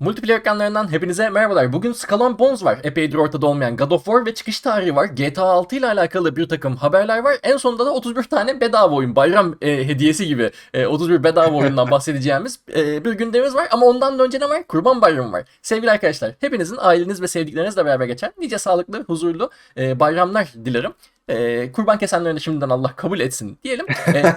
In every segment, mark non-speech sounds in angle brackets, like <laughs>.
Multiplayer ekranlarından hepinize merhabalar. Bugün Skull Bones var. Epeydir ortada olmayan God of War ve çıkış tarihi var. GTA 6 ile alakalı bir takım haberler var. En sonunda da 31 tane bedava oyun, bayram e, hediyesi gibi e, 31 bedava oyundan bahsedeceğimiz e, bir gündemimiz var. Ama ondan da önce ne var? Kurban Bayramı var. Sevgili arkadaşlar, hepinizin aileniz ve sevdiklerinizle beraber geçen nice sağlıklı, huzurlu e, bayramlar dilerim. E, kurban kesenlerini şimdiden Allah kabul etsin diyelim. E,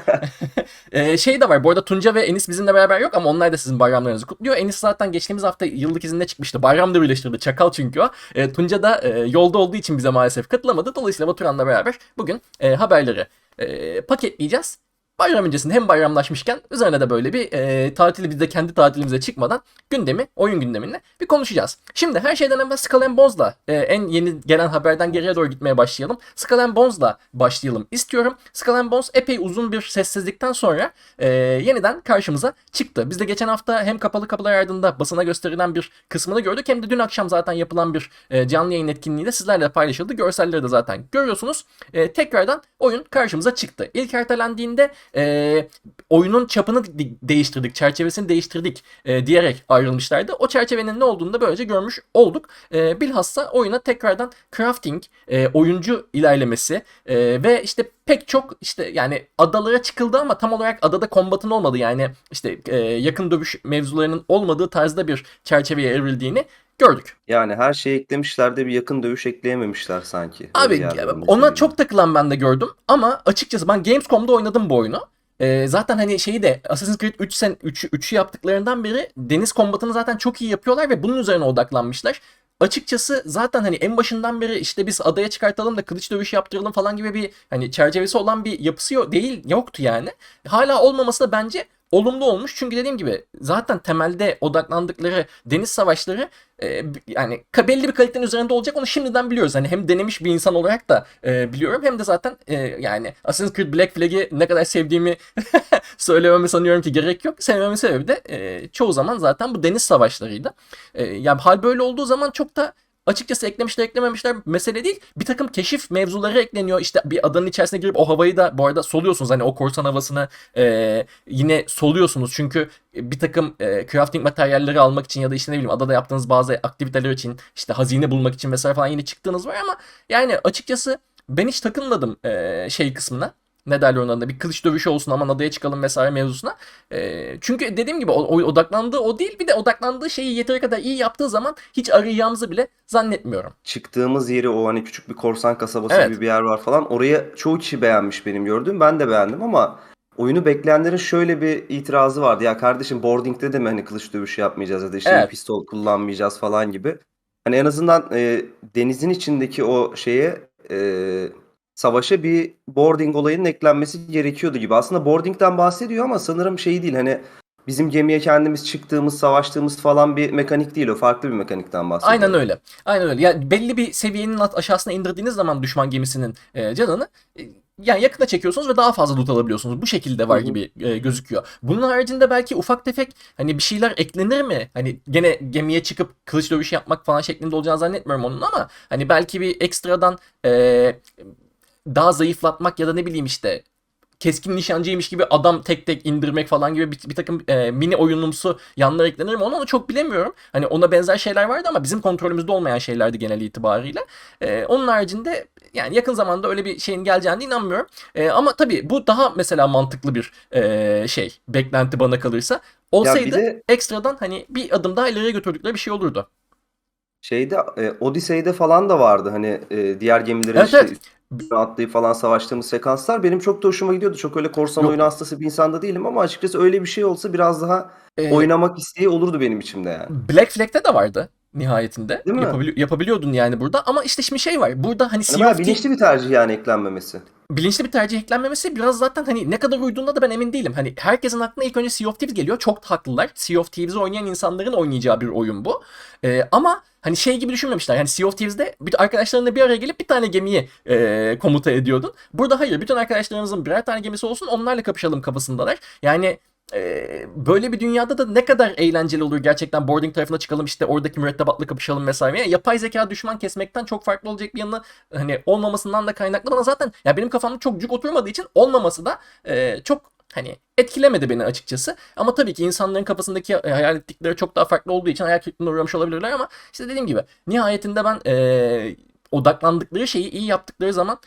<laughs> e, şey de var bu arada Tunca ve Enis bizimle beraber yok ama onlar da sizin bayramlarınızı kutluyor. Enis zaten geçtiğimiz hafta yıllık izinde çıkmıştı. Bayramda birleştirdi. Çakal çünkü o. E, Tunca da e, yolda olduğu için bize maalesef katılamadı. Dolayısıyla Baturan'la beraber bugün e, haberleri e, paketleyeceğiz. Bayram öncesinde hem bayramlaşmışken üzerine de böyle bir e, tatili biz de kendi tatilimize çıkmadan gündemi, oyun gündemini bir konuşacağız. Şimdi her şeyden evvel Skull Bones'la e, en yeni gelen haberden geriye doğru gitmeye başlayalım. Skull Bones'la başlayalım istiyorum. Skull Bones epey uzun bir sessizlikten sonra e, yeniden karşımıza çıktı. Biz de geçen hafta hem kapalı kapılar ardında basına gösterilen bir kısmını gördük hem de dün akşam zaten yapılan bir e, canlı yayın etkinliğiyle sizlerle paylaşıldı. Görselleri de zaten görüyorsunuz. E, tekrardan oyun karşımıza çıktı. İlk ertelendiğinde e, oyunun çapını de- değiştirdik, çerçevesini değiştirdik e, diyerek ayrılmışlardı. O çerçevenin ne olduğunu da böylece görmüş olduk. E, bilhassa oyuna tekrardan crafting, e, oyuncu ilerlemesi e, ve işte pek çok işte yani adalara çıkıldı ama tam olarak adada kombatın olmadı yani işte e, yakın dövüş mevzularının olmadığı tarzda bir çerçeveye evrildiğini gördük. Yani her şeyi eklemişler de bir yakın dövüş ekleyememişler sanki. Abi bana ona çok takılan ben de gördüm ama açıkçası ben Gamescom'da oynadım bu oyunu. Ee, zaten hani şeyi de Assassin's Creed 3 sen 3'ü 3'ü yaptıklarından beri deniz kombatını zaten çok iyi yapıyorlar ve bunun üzerine odaklanmışlar. Açıkçası zaten hani en başından beri işte biz adaya çıkartalım da kılıç dövüşü yaptıralım falan gibi bir hani çerçevesi olan bir yapısı yok, değil yoktu yani. Hala olmaması da bence olumlu olmuş. Çünkü dediğim gibi zaten temelde odaklandıkları deniz savaşları e, yani belli bir kalitenin üzerinde olacak onu şimdiden biliyoruz. Hani hem denemiş bir insan olarak da e, biliyorum hem de zaten e, yani Assassin's Creed Black Flag'i ne kadar sevdiğimi <laughs> söylememe sanıyorum ki gerek yok. Sevmemin sebebi de e, çoğu zaman zaten bu deniz savaşlarıydı. E, yani hal böyle olduğu zaman çok da açıkçası eklemişler eklememişler mesele değil. Bir takım keşif mevzuları ekleniyor. İşte bir adanın içerisine girip o havayı da bu arada soluyorsunuz. Hani o korsan havasını e, yine soluyorsunuz. Çünkü bir takım e, crafting materyalleri almak için ya da işte ne bileyim adada yaptığınız bazı aktiviteler için işte hazine bulmak için vesaire falan yine çıktığınız var ama yani açıkçası ben hiç takılmadım e, şey kısmına. Ne derler onun adına bir kılıç dövüşü olsun aman adaya çıkalım vesaire mevzusuna. E, çünkü dediğim gibi o, o- odaklandığı o değil bir de odaklandığı şeyi yeteri kadar iyi yaptığı zaman hiç arayacağımızı bile zannetmiyorum. Çıktığımız yeri o hani küçük bir korsan kasabası Evet. gibi bir yer var falan. Oraya çoğu kişi beğenmiş benim gördüğüm. Ben de beğendim ama oyunu bekleyenlerin şöyle bir itirazı vardı. Ya kardeşim boarding'de de mi hani kılıç dövüşü yapmayacağız ya da işte Evet. pistol kullanmayacağız falan gibi. Hani en azından e, denizin içindeki o şeye e, savaşa bir boarding olayının eklenmesi gerekiyordu gibi. Aslında boarding'den bahsediyor ama sanırım şey değil hani bizim gemiye kendimiz çıktığımız, savaştığımız falan bir mekanik değil o. Farklı bir mekanikten bahsediyor. Aynen öyle. Aynen öyle. Yani belli bir seviyenin alt- aşağısına indirdiğiniz zaman düşman gemisinin e, canını e, yani yakına çekiyorsunuz ve daha fazla loot alabiliyorsunuz. Bu şekilde var gibi e, gözüküyor. Bunun haricinde belki ufak tefek hani bir şeyler eklenir mi? Hani gene gemiye çıkıp kılıç dövüşü yapmak falan şeklinde olacağını zannetmiyorum onun ama hani belki bir ekstradan e, daha zayıflatmak ya da ne bileyim işte keskin nişancıymış gibi adam tek tek indirmek falan gibi bir, bir takım e, mini oyunumsu yanlar eklenir mi onu, onu çok bilemiyorum. Hani ona benzer şeyler vardı ama bizim kontrolümüzde olmayan şeylerdi genel itibariyle. E, onun haricinde yani yakın zamanda öyle bir şeyin geleceğine inanmıyorum. E, ama tabii bu daha mesela mantıklı bir e, şey beklenti bana kalırsa. Olsaydı de- ekstradan hani bir adım daha ileriye götürdükleri bir şey olurdu. Şeyde e, Odyssey'de falan da vardı hani e, diğer gemilerin Evet, işte evet. Üstüne atlayıp falan savaştığımız sekanslar benim çok da hoşuma gidiyordu. Çok öyle korsan Yok. oyunu hastası bir insan da değilim ama açıkçası öyle bir şey olsa biraz daha E, oynamak isteği olurdu benim içimde yani. Black Flag'te de vardı nihayetinde. Değil mi? Yapabili- yapabiliyordun yani burada ama işte şimdi şey var. Burada hani Sea of Thieves- bilinçli bir tercih yani eklenmemesi. bilinçli bir tercih eklenmemesi biraz zaten hani ne kadar uyduğunda da ben emin değilim. Hani herkesin aklına ilk önce Sea of Thieves geliyor. Çok da haklılar. Sea of Thieves'i oynayan insanların oynayacağı bir oyun bu. Ee, ama hani şey gibi düşünmemişler. Yani Sea of Thieves'de bir arkadaşlarınla bir araya gelip bir tane gemiyi e, komuta ediyordun. Burada hayır. Bütün arkadaşlarımızın birer tane gemisi olsun onlarla kapışalım kafasındalar. Yani e, böyle bir dünyada da ne kadar eğlenceli olur gerçekten boarding tarafına çıkalım işte oradaki mürettebatla kapışalım vesaire. Yani yapay zeka düşman kesmekten çok farklı olacak bir yanı hani olmamasından da kaynaklı bana zaten ya benim kafamda çok cuk oturmadığı için olmaması da e, çok hani etkilemedi beni açıkçası. Ama tabii ki insanların kafasındaki e, hayal ettikleri çok daha farklı olduğu için hayal kırıklığına uğramış olabilirler ama işte dediğim gibi nihayetinde ben e, odaklandıkları şeyi iyi yaptıkları zaman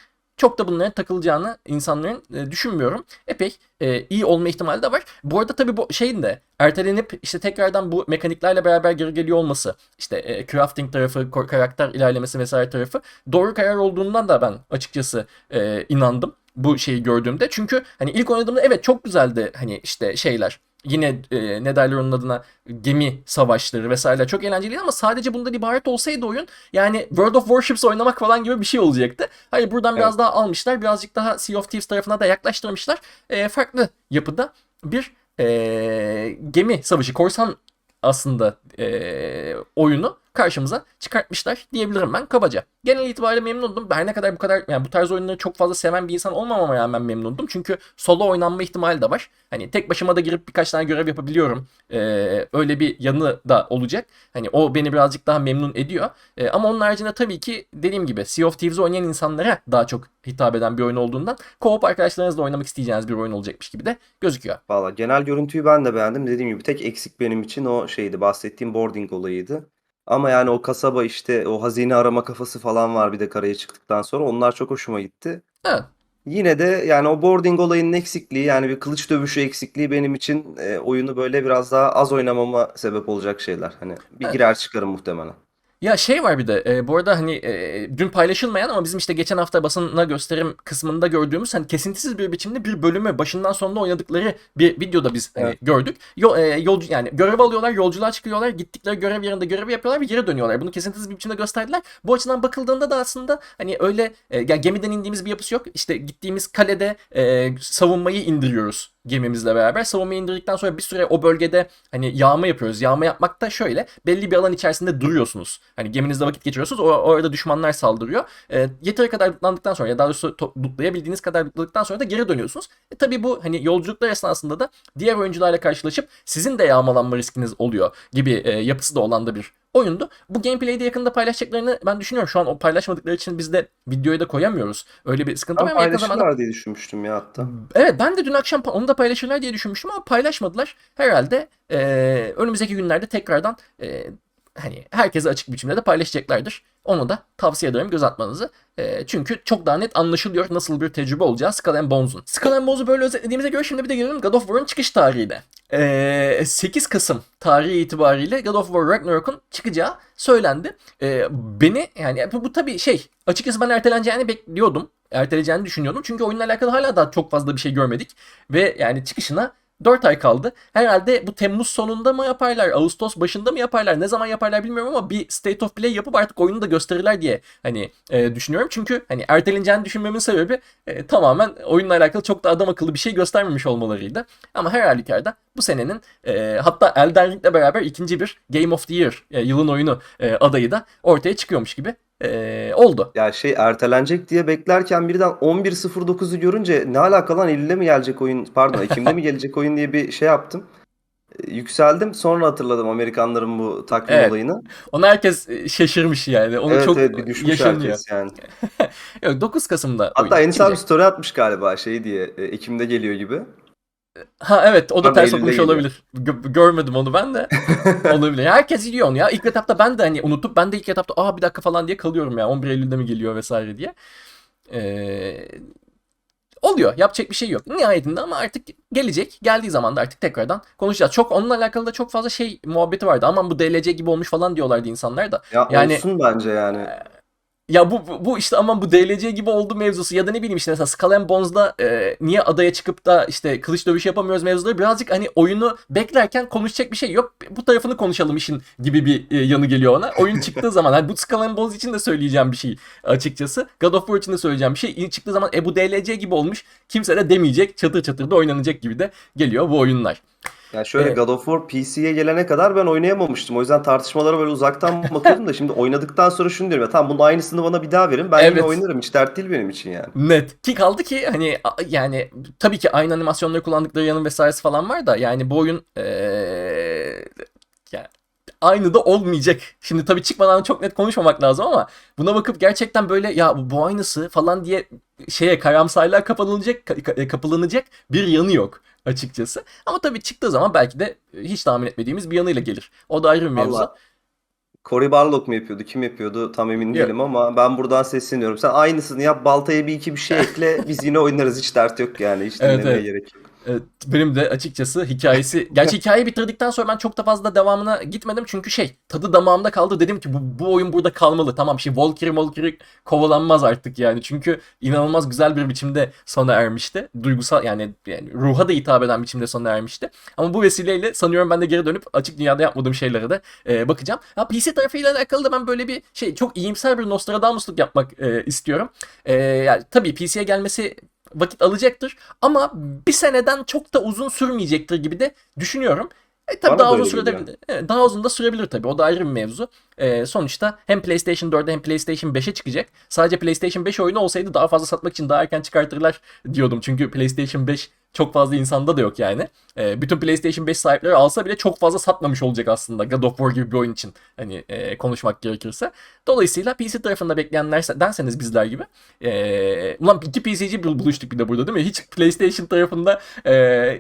çok da bunlara takılacağını insanların e, düşünmüyorum. Epey e, iyi olma ihtimali de var. Bu arada tabii bu şeyin de ertelenip işte tekrardan bu mekaniklerle beraber geri geliyor olması, işte e, crafting tarafı, karakter ilerlemesi vesaire tarafı doğru karar olduğundan da ben açıkçası e, inandım bu şeyi gördüğümde. Çünkü hani ilk oynadığımda evet çok güzeldi hani işte şeyler. Yine e, ne derler onun adına gemi savaşları vesaire çok eğlenceliydi ama sadece bundan ibaret olsaydı oyun yani World of Warships oynamak falan gibi bir şey olacaktı. Hayır buradan biraz Evet. daha almışlar. Birazcık daha Sea of Thieves tarafına da yaklaştırmışlar. E, farklı yapıda bir e, gemi savaşı, korsan aslında e, oyunu karşımıza çıkartmışlar diyebilirim ben kabaca. Genel itibariyle memnundum. Her ne kadar bu kadar yani bu tarz oyunları çok fazla seven bir insan olmamama rağmen memnundum. Çünkü solo oynanma ihtimali de var. Hani tek başıma da girip birkaç tane görev yapabiliyorum. Ee, öyle bir yanı da olacak. Hani o beni birazcık daha memnun ediyor. Ee, ama onun haricinde tabii ki dediğim gibi Sea of Thieves'i oynayan insanlara daha çok hitap eden bir oyun olduğundan co-op arkadaşlarınızla oynamak isteyeceğiniz bir oyun olacakmış gibi de gözüküyor. Valla genel görüntüyü ben de beğendim. Dediğim gibi tek eksik benim için o şeydi bahsettiğim boarding olayıydı. Ama yani o kasaba işte o hazine arama kafası falan var bir de karaya çıktıktan sonra onlar çok hoşuma gitti. Evet. Yine de yani o boarding olayının eksikliği yani bir kılıç dövüşü eksikliği benim için e, oyunu böyle biraz daha az oynamama sebep olacak şeyler. Hani bir Evet. girer çıkarım muhtemelen. Ya şey var bir de e, bu arada hani e, dün paylaşılmayan ama bizim işte geçen hafta basına gösterim kısmında gördüğümüz hani kesintisiz bir biçimde bir bölümü başından sonuna oynadıkları bir videoda biz hani Evet. gördük. Yo, e, yolcu yani görev alıyorlar, yolculuğa çıkıyorlar, gittikleri görev yerinde görevi yapıyorlar ve geri dönüyorlar. Bunu kesintisiz bir biçimde gösterdiler. Bu açıdan bakıldığında da aslında hani öyle e, yani gemiden indiğimiz bir yapısı yok. İşte gittiğimiz kalede e, savunmayı indiriyoruz gemimizle beraber. Savunmayı indirdikten sonra bir süre o bölgede hani yağma yapıyoruz. Yağma yapmak da şöyle belli bir alan içerisinde duruyorsunuz. Hani geminizde vakit geçiriyorsunuz. O, orada düşmanlar saldırıyor. E, yeteri kadar lootlandıktan sonra ya daha doğrusu lootlayabildiğiniz kadar lootladıktan sonra da geri dönüyorsunuz. E, tabii bu hani yolculuklar esnasında da diğer oyuncularla karşılaşıp sizin de yağmalanma riskiniz oluyor gibi e, yapısı da olan da bir oyundu. Bu gameplay'de yakında paylaşacaklarını ben düşünüyorum. Şu an o paylaşmadıkları için biz de videoyu da koyamıyoruz. Öyle bir sıkıntı ama yakın zamanda paylaşırlar diye düşünmüştüm ya hatta. Evet ben de dün akşam onu da paylaşırlar diye düşünmüştüm ama paylaşmadılar. Herhalde e, önümüzdeki günlerde tekrardan e, hani herkese açık biçimde de paylaşacaklardır. Onu da tavsiye ederim göz atmanızı. E, çünkü çok daha net anlaşılıyor nasıl bir tecrübe olacağı Skull and Bones'un. Skull and Bones'u böyle özetlediğimize göre şimdi bir de gelelim God of War'un çıkış tarihine. E, 8 Kasım tarihi itibariyle God of War Ragnarok'un çıkacağı söylendi. E, beni yani bu, bu tabii şey açıkçası ben erteleneceğini bekliyordum. Erteleyeceğini düşünüyordum. Çünkü oyunla alakalı hala daha çok fazla bir şey görmedik. Ve yani çıkışına 4 ay kaldı. Herhalde bu Temmuz sonunda mı yaparlar, Ağustos başında mı yaparlar, ne zaman yaparlar bilmiyorum ama bir State of Play yapıp artık oyunu da gösterirler diye hani e, düşünüyorum. Çünkü hani erteleneceğini düşünmemin sebebi e, tamamen oyunla alakalı çok da adam akıllı bir şey göstermemiş olmalarıydı. Ama her halükarda bu senenin e, hatta Elden Ring'le beraber ikinci bir Game of the Year e, yılın oyunu e, adayı da ortaya çıkıyormuş gibi e, oldu. Ya şey ertelenecek diye beklerken birden 11.09'u görünce ne alaka lan Eylül'de mi gelecek oyun pardon Ekim'de mi <laughs> gelecek oyun diye bir şey yaptım. E, Yükseldim sonra hatırladım Amerikanların bu takvim Evet. olayını. Ona herkes e, şaşırmış yani. Onu Evet çok evet bir düşmüş yaşanıyor. herkes yani. <laughs> Yok 9 Kasım'da Hatta Enis abi story atmış galiba şey diye e, Ekim'de geliyor gibi. Ha evet o da Pardon, ters Eylül'de okumuş olabilir. Gö- görmedim onu ben de. <laughs> olabilir. Herkes biliyor onu ya. İlk etapta ben de hani unutup ben de ilk etapta aa bir dakika falan diye kalıyorum ya. 11 Eylül'de mi geliyor vesaire diye. Ee, oluyor. Yapacak bir şey yok. Nihayetinde ama artık gelecek. Geldiği zaman da artık tekrardan konuşacağız. Çok onunla alakalı da çok fazla şey muhabbeti vardı. Aman bu DLC gibi olmuş falan diyorlardı insanlar da. Ya Yani- olsun bence yani. Ya bu, bu, bu işte aman bu DLC gibi oldu mevzusu ya da ne bileyim işte mesela Skull and Bones'da e, niye adaya çıkıp da işte kılıç dövüşü yapamıyoruz mevzuları birazcık hani oyunu beklerken konuşacak bir şey yok. Bu tarafını konuşalım işin gibi bir e, yanı geliyor ona. Oyun çıktığı <laughs> zaman hani bu Skull and Bones için de söyleyeceğim bir şey açıkçası. God of War için de söyleyeceğim bir şey. Çıktığı zaman e bu DLC gibi olmuş. Kimse de demeyecek. Çatır çatır da oynanacak gibi de geliyor bu oyunlar. Ya şöyle Evet. God of War PC'ye gelene kadar ben oynayamamıştım. O yüzden tartışmalara böyle uzaktan <laughs> bakıyordum da şimdi oynadıktan sonra şunu diyorum ya tamam bunun aynısını bana bir daha verin. Ben Evet. yine oynarım. Hiç dert değil benim için yani. Net. Ki kaldı ki hani yani tabii ki aynı animasyonları kullandıkları yanın vesairesi falan var da yani bu oyun eee, ya aynı da olmayacak. Şimdi tabii çıkmadan çok net konuşmamak lazım ama buna bakıp gerçekten böyle ya bu, aynısı falan diye şeye karamsarlığa kapılınacak ka- kapılınacak bir yanı yok açıkçası. Ama tabii çıktığı zaman belki de hiç tahmin etmediğimiz bir yanıyla gelir. O da ayrı bir mevzu. Cory Barlog mu yapıyordu? Kim yapıyordu? Tam emin Yok. değilim ama ben buradan sesleniyorum. Sen aynısını yap. Baltaya bir iki bir şey ekle. Biz yine oynarız. Hiç dert yok yani. Hiç Evet, dinlemeye evet. gerek yok. Evet, benim de açıkçası hikayesi... Gerçi hikayeyi bitirdikten sonra ben çok da fazla devamına gitmedim. Çünkü şey tadı damağımda kaldı. Dedim ki bu, bu oyun burada kalmalı. Tamam şey Valkyrie Valkyrie kovalanmaz artık yani. Çünkü inanılmaz güzel bir biçimde sona ermişti. Duygusal yani, yani ruha da hitap eden biçimde sona ermişti. Ama bu vesileyle sanıyorum ben de geri dönüp açık dünyada yapmadığım şeylere de e, bakacağım. Ya PC tarafıyla alakalı da ben böyle bir şey çok iyimser bir Nostradamusluk yapmak e, istiyorum. E, yani tabii PC'ye gelmesi vakit alacaktır ama bir seneden çok da uzun sürmeyecektir gibi de düşünüyorum. E tabii Bana daha da uzun sürebilir. Evet, daha uzun da sürebilir tabii. O da ayrı bir mevzu. E, sonuçta hem PlayStation 4'e hem PlayStation 5'e çıkacak. Sadece PlayStation 5 oyunu olsaydı daha fazla satmak için daha erken çıkartırlar diyordum. Çünkü PlayStation 5 çok fazla insanda da yok yani. E, bütün PlayStation 5 sahipleri alsa bile çok fazla satmamış olacak aslında God of War gibi bir oyun için. Hani e, konuşmak gerekirse. Dolayısıyla PC tarafında bekleyenler denseniz bizler gibi. E, ulan iki PC'ci bul- buluştuk bir de burada değil mi? Hiç PlayStation tarafında e,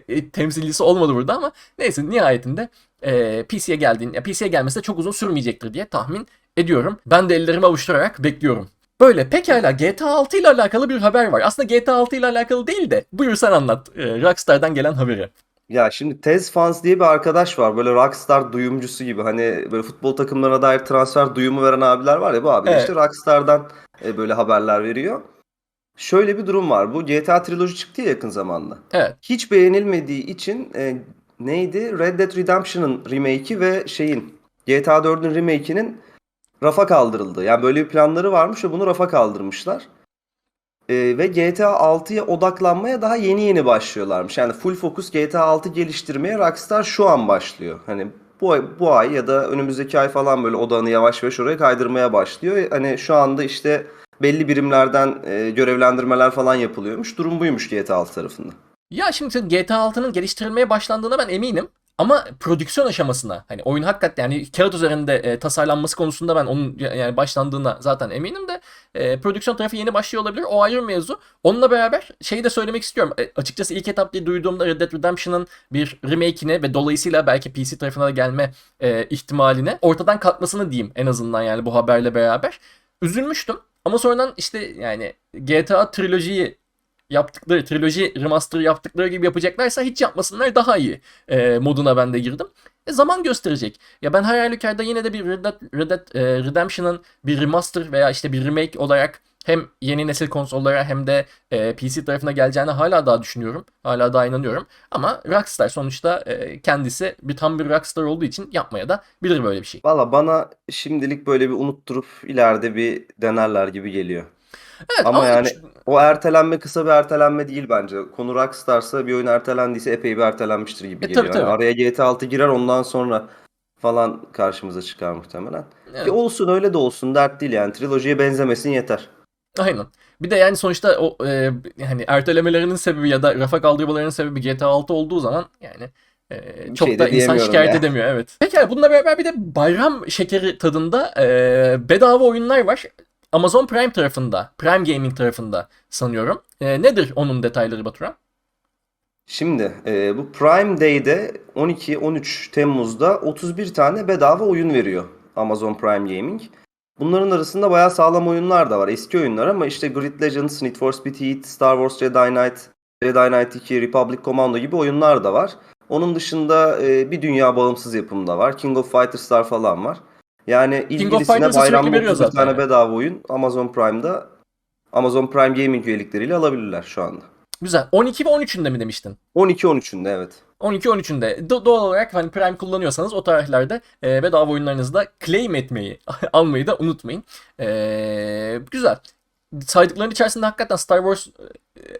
e, temsilcisi olmadı burada ama neyse nihayetinde e, PC'ye geldiğin, PC'ye gelmesi de çok uzun sürmeyecektir diye tahmin ediyorum. Ben de ellerimi avuşturarak bekliyorum. Böyle pekala GTA 6 ile alakalı bir haber var. Aslında GTA 6 ile alakalı değil de buyur sen anlat e, Rockstar'dan gelen haberi. Ya şimdi Tez Fans diye bir arkadaş var. Böyle Rockstar duyumcusu gibi. Hani böyle futbol takımlarına dair transfer duyumu veren abiler var ya. Bu abi Evet. işte Rockstar'dan e, böyle haberler veriyor. Şöyle bir durum var. Bu GTA triloji çıktı ya yakın zamanda. Evet. Hiç beğenilmediği için e, neydi? Red Dead Redemption'ın remake'i ve şeyin GTA 4'ün remake'inin rafa kaldırıldı. Yani böyle bir planları varmış ve bunu rafa kaldırmışlar. E, ve GTA 6'ya odaklanmaya daha yeni yeni başlıyorlarmış. Yani full focus GTA 6 geliştirmeye Rockstar şu an başlıyor. Hani bu ay, bu ay ya da önümüzdeki ay falan böyle odağını yavaş yavaş oraya kaydırmaya başlıyor. Hani şu anda işte belli birimlerden e, görevlendirmeler falan yapılıyormuş. Durum buymuş GTA 6 tarafında. Ya şimdi GTA 6'nın geliştirilmeye başlandığına ben eminim. Ama prodüksiyon aşamasına hani oyun hakikaten yani kağıt üzerinde e, tasarlanması konusunda ben onun ya- yani başlandığına zaten eminim de e, prodüksiyon tarafı yeni başlıyor olabilir. O ayrı mevzu. Onunla beraber şeyi de söylemek istiyorum. E, açıkçası ilk etap diye duyduğumda Red Dead Redemption'ın bir remake'ine ve dolayısıyla belki PC tarafına da gelme e, ihtimaline ortadan kalkmasını diyeyim en azından yani bu haberle beraber. Üzülmüştüm. Ama sonradan işte yani GTA trilojiyi yaptıkları, triloji remaster yaptıkları gibi yapacaklarsa hiç yapmasınlar daha iyi e, moduna ben de girdim. E, zaman gösterecek. Ya ben her halükarda yine de bir Red Dead, Red Dead e, Redemption'ın bir remaster veya işte bir remake olarak hem yeni nesil konsollara hem de e, PC tarafına geleceğine hala daha düşünüyorum. Hala daha inanıyorum. Ama Rockstar sonuçta e, kendisi bir tam bir Rockstar olduğu için yapmaya da bilir böyle bir şey. Valla bana şimdilik böyle bir unutturup ileride bir denerler gibi geliyor. Evet Ama yani o ertelenme kısa bir ertelenme değil bence. Konu Rockstar'sa bir oyun ertelendiyse epey bir ertelenmiştir gibi E, geliyor. tabii, Yani tabii. araya GTA 6 girer ondan sonra falan karşımıza çıkar muhtemelen. Evet. Ki olsun öyle de olsun dert değil yani. Trilojiye benzemesin yeter. Aynen. Bir de yani sonuçta o e, hani ertelemelerinin sebebi ya da rafa kaldırmalarının sebebi GTA 6 olduğu zaman yani e, Bir çok şey da de insan diyemiyorum şikayet ya. edemiyor evet. Pekala bununla beraber bir de bayram şekeri tadında e, bedava oyunlar var. Amazon Prime tarafında, Prime Gaming tarafında sanıyorum. E, nedir onun detayları Baturan? Şimdi e, bu Prime Day'de 12-13 Temmuz'da 31 tane bedava oyun veriyor Amazon Prime Gaming. Bunların arasında bayağı sağlam oyunlar da var. Eski oyunlar ama işte Grid Legends, Need for Speed Heat, Star Wars Jedi Knight, Jedi Knight 2, Republic Commando gibi oyunlar da var. Onun dışında e, bir dünya bağımsız yapım da var. King of Fighters'lar falan var. Yani ilgilisine bayramda veriyor 31 zaten tane yani. bedava oyun Amazon Prime'da Amazon Prime Gaming üyelikleriyle alabilirler şu anda. Güzel. 12 ve 13'ünde mi demiştin? 12-13'ünde evet. 12-13'ünde Do- doğal olarak hani Prime kullanıyorsanız o tarihlerde e, bedava oyunlarınızı da claim etmeyi, <laughs> almayı da unutmayın. E, güzel. Saydıkların içerisinde hakikaten Star Wars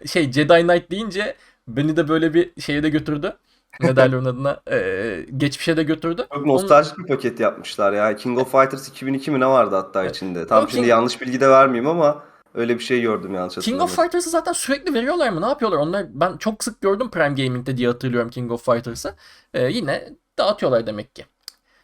e, şey Jedi Knight deyince beni de böyle bir şeye de götürdü. Ne <laughs> derler onun adına? E, geçmişe de götürdü. Çok nostaljik bir paket yapmışlar ya. King of Fighters 2002 mi ne vardı hatta içinde. Tam O şimdi King- yanlış bilgi de vermeyeyim ama öyle bir şey gördüm yanlış King of. Fighters'ı zaten sürekli veriyorlar mı? Ne yapıyorlar? Onlar ben çok sık gördüm Prime Gaming'de diye hatırlıyorum King of Fighters'ı. E, yine dağıtıyorlar demek ki.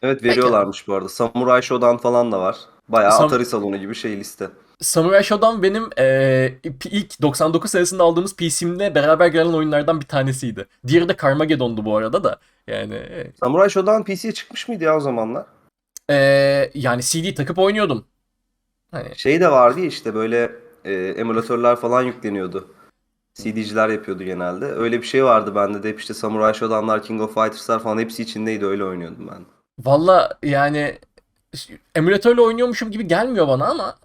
Evet veriyorlarmış bu arada. Samurai Shodown falan da var. Bayağı Sam- Atari salonu gibi şey liste. Samurai Shodown benim e, ilk 99 senesinde aldığımız PC'mle beraber gelen oyunlardan bir tanesiydi. Diğeri de Carmageddon'du bu arada da. Yani Samurai Shodown PC'ye çıkmış mıydı ya o zamanlar? e, yani CD takıp oynuyordum. Hani Şey de vardı ya işte böyle e, emülatörler falan yükleniyordu. CD'ciler yapıyordu genelde. Öyle bir şey vardı bende de hep işte Samurai Shodown'lar, King of Fighters'lar falan hepsi içindeydi öyle oynuyordum ben. Valla yani emülatörle oynuyormuşum gibi gelmiyor bana ama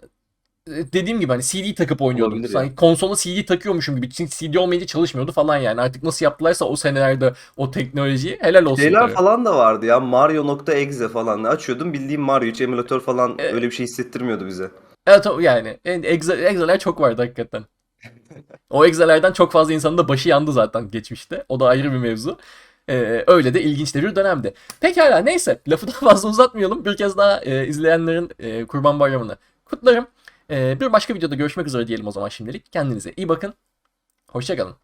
dediğim gibi hani CD takıp oynuyordum. Olabilir Sanki konsola CD takıyormuşum gibi. Çünkü CD olmayınca çalışmıyordu falan yani. Artık nasıl yaptılarsa o senelerde o teknolojiyi helal olsun Şeyler tabii. falan da vardı ya Mario.exe falan. Açıyordum bildiğim Mario hiç emülatör falan E- öyle bir şey hissettirmiyordu bize. Evet yani egzeler çok vardı hakikaten. O egzelerden çok fazla insanın da başı yandı zaten geçmişte. O da ayrı bir mevzu. Ee, öyle de ilginç de bir dönemdi. Pekala neyse lafı daha fazla uzatmayalım. Bir kez daha e, izleyenlerin e, Kurban Bayramı'nı kutlarım. E, bir başka videoda görüşmek üzere diyelim o zaman şimdilik. Kendinize iyi bakın. Hoşçakalın.